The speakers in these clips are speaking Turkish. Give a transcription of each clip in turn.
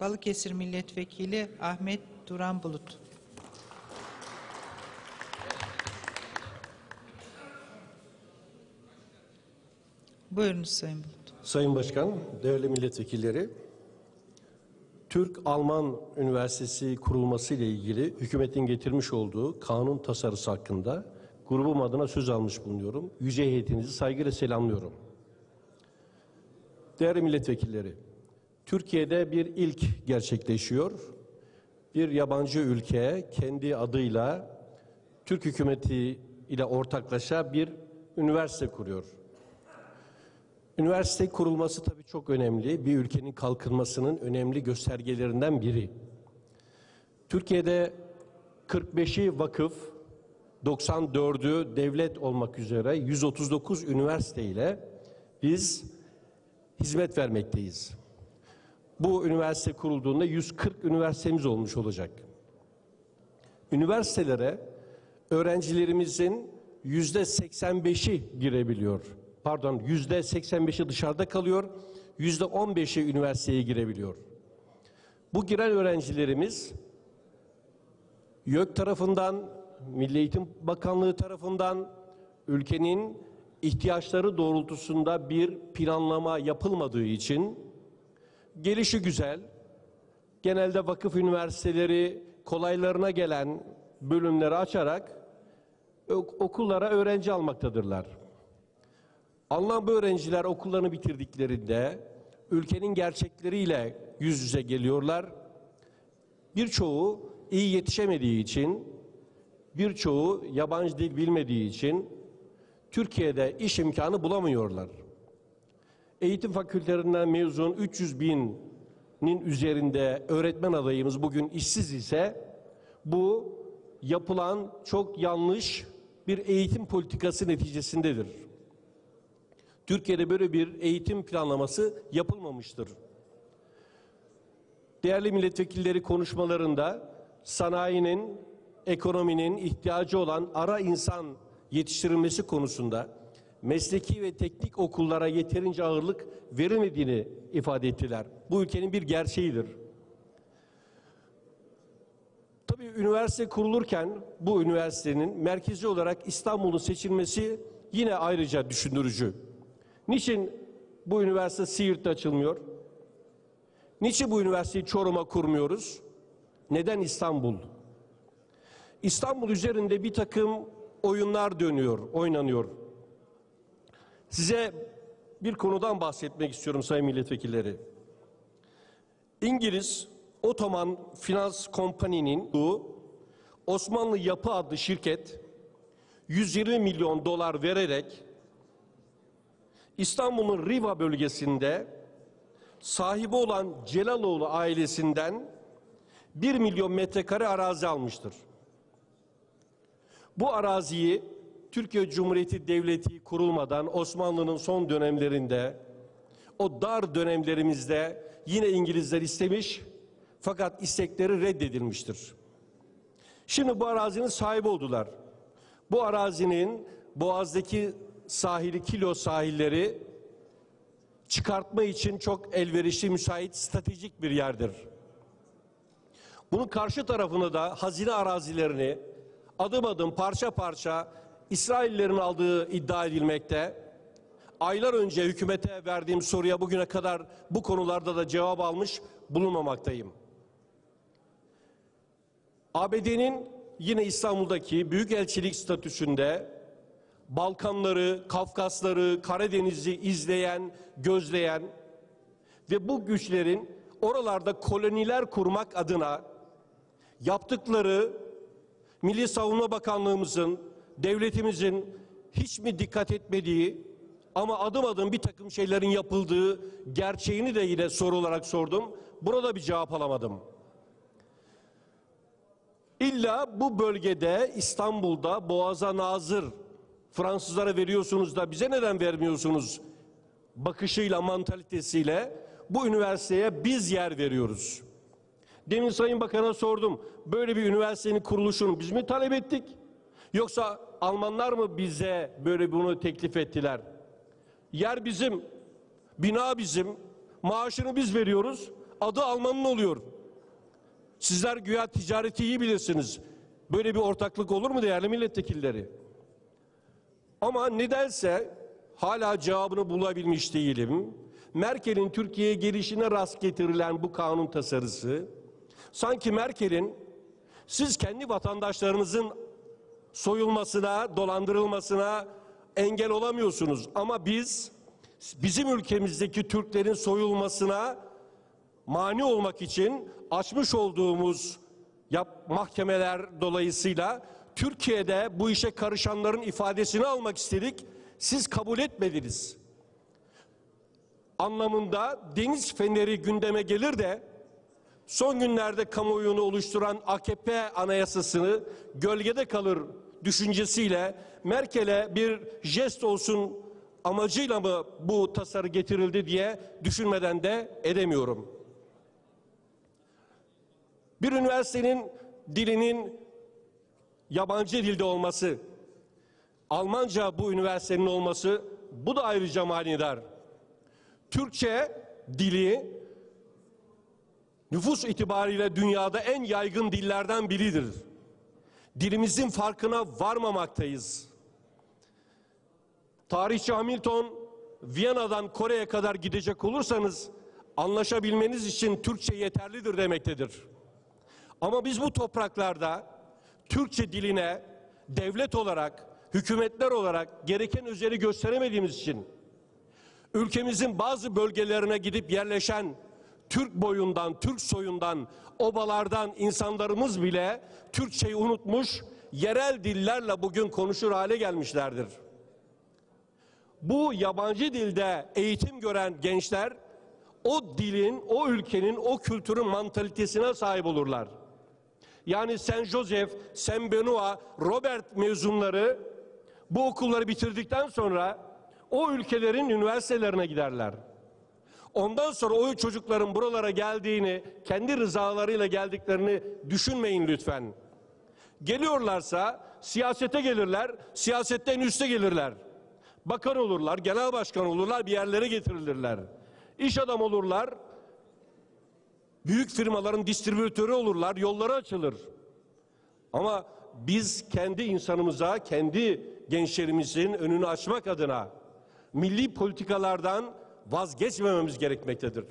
Balıkesir Milletvekili Ahmet Duran Bulut. Buyurunuz Sayın Bulut. Sayın Başkan, değerli milletvekilleri, Türk-Alman Üniversitesi kurulması ile ilgili hükümetin getirmiş olduğu kanun tasarısı hakkında grubum adına söz almış bulunuyorum. Yüce heyetinizi saygıyla selamlıyorum. Değerli milletvekilleri, Türkiye'de bir ilk gerçekleşiyor. Bir yabancı ülke kendi adıyla Türk hükümeti ile ortaklaşa bir üniversite kuruyor. Üniversite kurulması tabii çok önemli. Bir ülkenin kalkınmasının önemli göstergelerinden biri. Türkiye'de 45'i vakıf, 94'ü devlet olmak üzere 139 üniversite ile biz hizmet vermekteyiz. Bu üniversite kurulduğunda 140 üniversitemiz olmuş olacak. Üniversitelere öğrencilerimizin yüzde 85'i girebiliyor. Pardon yüzde 85'i dışarıda kalıyor. Yüzde 15'i üniversiteye girebiliyor. Bu giren öğrencilerimiz YÖK tarafından, Milli Eğitim Bakanlığı tarafından ülkenin ihtiyaçları doğrultusunda bir planlama yapılmadığı için gelişi güzel, genelde vakıf üniversiteleri kolaylarına gelen bölümleri açarak ok- okullara öğrenci almaktadırlar. Bu öğrenciler okullarını bitirdiklerinde ülkenin gerçekleriyle yüz yüze geliyorlar. Birçoğu iyi yetişemediği için, birçoğu yabancı dil bilmediği için Türkiye'de iş imkanı bulamıyorlar. Eğitim fakültelerinden mezun 300 binin üzerinde öğretmen adayımız bugün işsiz ise bu yapılan çok yanlış bir eğitim politikası neticesindedir. Türkiye'de böyle bir eğitim planlaması yapılmamıştır. Değerli milletvekilleri konuşmalarında sanayinin, ekonominin ihtiyacı olan ara insan yetiştirilmesi konusunda mesleki ve teknik okullara yeterince ağırlık verilmediğini ifade ettiler. Bu ülkenin bir gerçeğidir. Tabii üniversite kurulurken bu üniversitenin merkezi olarak İstanbul'un seçilmesi yine ayrıca düşündürücü. Niçin bu üniversite Siirt'te açılmıyor? Niçin bu üniversiteyi Çorum'a kurmuyoruz? Neden İstanbul? İstanbul üzerinde bir takım oyunlar dönüyor, oynanıyor. Size bir konudan bahsetmek istiyorum sayın milletvekilleri. İngiliz Otoman Finans Company'nin Osmanlı Yapı adlı şirket 120 milyon dolar vererek İstanbul'un Riva bölgesinde sahibi olan Celaloğlu ailesinden 1 milyon metrekare arazi almıştır. Bu araziyi Türkiye Cumhuriyeti Devleti kurulmadan Osmanlı'nın son dönemlerinde o dar dönemlerimizde yine İngilizler istemiş fakat istekleri reddedilmiştir. Şimdi bu arazinin sahibi oldular. Bu arazinin Boğaz'daki sahili, kilo sahilleri çıkartma için çok elverişli, müsait, stratejik bir yerdir. Bunun karşı tarafını da hazine arazilerini adım adım, parça parça İsraillerin aldığı iddia edilmekte. Aylar önce hükümete verdiğim soruya bugüne kadar bu konularda da cevap almış bulunmamaktayım. ABD'nin yine İstanbul'daki büyükelçilik statüsünde Balkanları, Kafkasları, Karadeniz'i izleyen, gözleyen ve bu güçlerin oralarda koloniler kurmak adına yaptıkları Milli Savunma Bakanlığımızın, devletimizin hiç mi dikkat etmediği ama adım adım bir takım şeylerin yapıldığı gerçeğini de yine soru olarak sordum. Burada bir cevap alamadım. İlla bu bölgede İstanbul'da Boğaz'a nazır Fransızlara veriyorsunuz da bize neden vermiyorsunuz bakışıyla mantalitesiyle bu üniversiteye biz yer veriyoruz. Demin Sayın Bakan'a sordum. Böyle bir üniversitenin kuruluşunu biz mi talep ettik? Yoksa Almanlar mı bize böyle bunu teklif ettiler? Yer bizim, bina bizim, maaşını biz veriyoruz adı Alman'ın oluyor. Sizler güya ticareti iyi bilirsiniz. Böyle bir ortaklık olur mu değerli milletvekilleri? Ama nedense hala cevabını bulabilmiş değilim. Merkel'in Türkiye'ye gelişine rast getirilen bu kanun tasarısı sanki Merkel'in siz kendi vatandaşlarınızın soyulmasına, dolandırılmasına engel olamıyorsunuz ama biz bizim ülkemizdeki Türklerin soyulmasına mani olmak için açmış olduğumuz yap, mahkemeler dolayısıyla Türkiye'de bu işe karışanların ifadesini almak istedik. Siz kabul etmediniz. Anlamında deniz feneri gündeme gelir de son günlerde kamuoyunu oluşturan AKP anayasasını gölgede kalır düşüncesiyle Merkel'e bir jest olsun amacıyla mı bu tasarı getirildi diye düşünmeden de edemiyorum. Bir üniversitenin dilinin yabancı dilde olması, Almanca bu üniversitenin olması bu da ayrıca manidar. Türkçe dili nüfus itibariyle dünyada en yaygın dillerden biridir. Dilimizin farkına varmamaktayız. Tarihçi Hamilton, Viyana'dan Kore'ye kadar gidecek olursanız anlaşabilmeniz için Türkçe yeterlidir demektedir. Ama biz bu topraklarda Türkçe diline devlet olarak, hükümetler olarak gereken özeni gösteremediğimiz için ülkemizin bazı bölgelerine gidip yerleşen Türk boyundan, Türk soyundan, obalardan insanlarımız bile Türkçeyi unutmuş, yerel dillerle bugün konuşur hale gelmişlerdir. Bu yabancı dilde eğitim gören gençler o dilin, o ülkenin, o kültürün mantalitesine sahip olurlar. Yani Saint Joseph, Saint Benoît, Robert mezunları bu okulları bitirdikten sonra o ülkelerin üniversitelerine giderler. Ondan sonra o çocukların buralara geldiğini, kendi rızalarıyla geldiklerini düşünmeyin lütfen. Geliyorlarsa siyasete gelirler, siyasetten üste gelirler. Bakan olurlar, genel başkan olurlar, bir yerlere getirilirler. İş adam olurlar, büyük firmaların distribütörü olurlar, yolları açılır. Ama biz kendi insanımıza, kendi gençlerimizin önünü açmak adına milli politikalardan vazgeçmememiz gerekmektedir.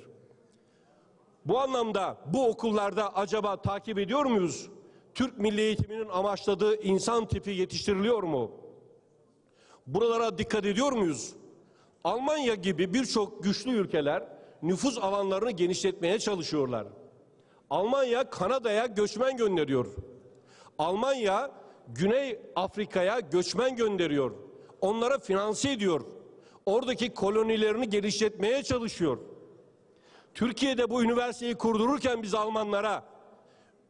Bu anlamda bu okullarda acaba takip ediyor muyuz? Türk milli eğitiminin amaçladığı insan tipi yetiştiriliyor mu? Buralara dikkat ediyor muyuz? Almanya gibi birçok güçlü ülkeler nüfus alanlarını genişletmeye çalışıyorlar. Almanya Kanada'ya göçmen gönderiyor. Almanya Güney Afrika'ya göçmen gönderiyor. Onlara finanse ediyor. Oradaki kolonilerini genişletmeye çalışıyor. Türkiye'de bu üniversiteyi kurdururken biz Almanlara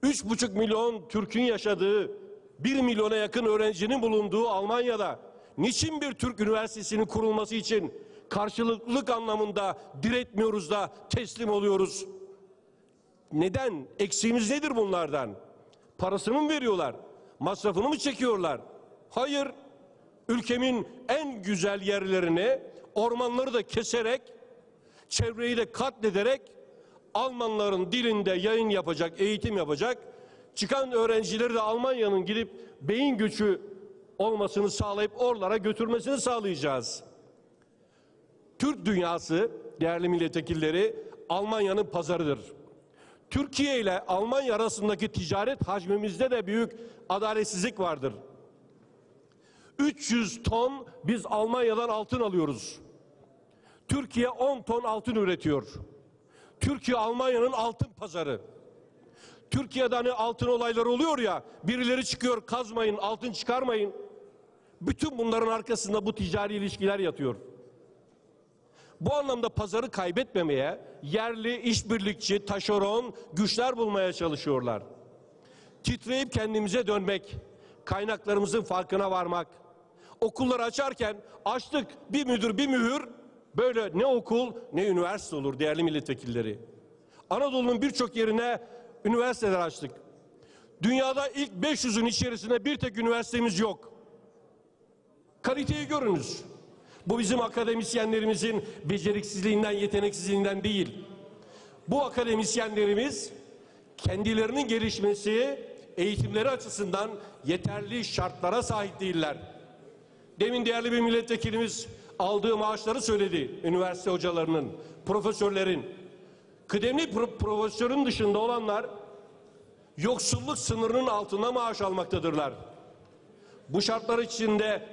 3,5 milyon Türk'ün yaşadığı 1 milyona yakın öğrencinin bulunduğu Almanya'da niçin bir Türk üniversitesinin kurulması için karşılıklılık anlamında diretmiyoruz da teslim oluyoruz? Neden? Eksiğimiz nedir bunlardan? Parasını mı veriyorlar? Masrafını mı çekiyorlar? Hayır. Ülkemin en güzel yerlerini ormanları da keserek çevreyi de katlederek Almanların dilinde yayın yapacak, eğitim yapacak. Çıkan öğrencileri de Almanya'nın gidip beyin göçü olmasını sağlayıp oralara götürmesini sağlayacağız. Türk dünyası değerli milletvekilleri Almanya'nın pazarıdır. Türkiye ile Almanya arasındaki ticaret hacmimizde de büyük adaletsizlik vardır. 300 ton biz Almanya'dan altın alıyoruz. Türkiye 10 ton altın üretiyor. Türkiye Almanya'nın altın pazarı. Türkiye'de hani altın olayları oluyor ya, birileri çıkıyor kazmayın, altın çıkarmayın. Bütün bunların arkasında bu ticari ilişkiler yatıyor. Bu anlamda pazarı kaybetmemeye yerli işbirlikçi, taşeron güçler bulmaya çalışıyorlar. Titreyip kendimize dönmek, kaynaklarımızın farkına varmak. Okulları açarken açtık bir müdür bir mühür böyle ne okul ne üniversite olur değerli milletvekilleri. Anadolu'nun birçok yerine üniversiteler açtık. Dünyada ilk 500'ün içerisinde bir tek üniversitemiz yok. Kaliteyi görünüz. Bu bizim akademisyenlerimizin beceriksizliğinden, yeteneksizliğinden değil. Bu akademisyenlerimiz kendilerinin gelişmesi eğitimleri açısından yeterli şartlara sahip değiller. Demin değerli bir milletvekilimiz aldığı maaşları söyledi üniversite hocalarının, profesörlerin. Kıdemli pro- profesörün dışında olanlar yoksulluk sınırının altında maaş almaktadırlar. Bu şartlar içinde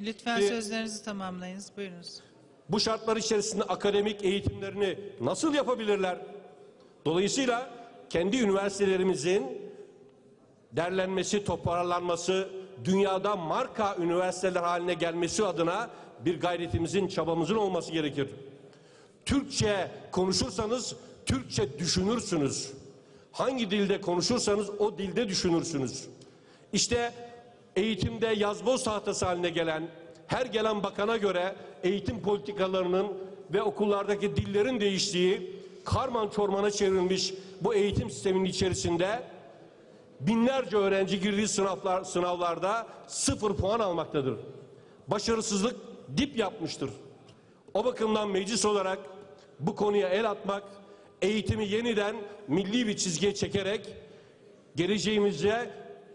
Lütfen Ee, sözlerinizi tamamlayınız. Buyurunuz. bu şartlar içerisinde akademik eğitimlerini nasıl yapabilirler? Dolayısıyla kendi üniversitelerimizin derlenmesi, toparlanması, dünyada marka üniversiteler haline gelmesi adına bir gayretimizin, çabamızın olması gerekir. Türkçe konuşursanız Türkçe düşünürsünüz. Hangi dilde konuşursanız o dilde düşünürsünüz. İşte eğitimde yazboz tahtası haline gelen, her gelen bakana göre eğitim politikalarının ve okullardaki dillerin değiştiği, karman çormana çevrilmiş bu eğitim sisteminin içerisinde binlerce öğrenci girdiği sınavlar, sınavlarda sıfır puan almaktadır. Başarısızlık dip yapmıştır. O bakımdan meclis olarak bu konuya el atmak, eğitimi yeniden milli bir çizgiye çekerek geleceğimize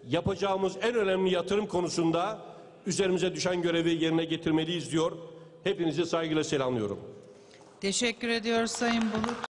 yapacağımız en önemli yatırım konusunda üzerimize düşen görevi yerine getirmeliyiz diyor. Hepinizi saygıyla selamlıyorum. Teşekkür ediyoruz Sayın Bulut.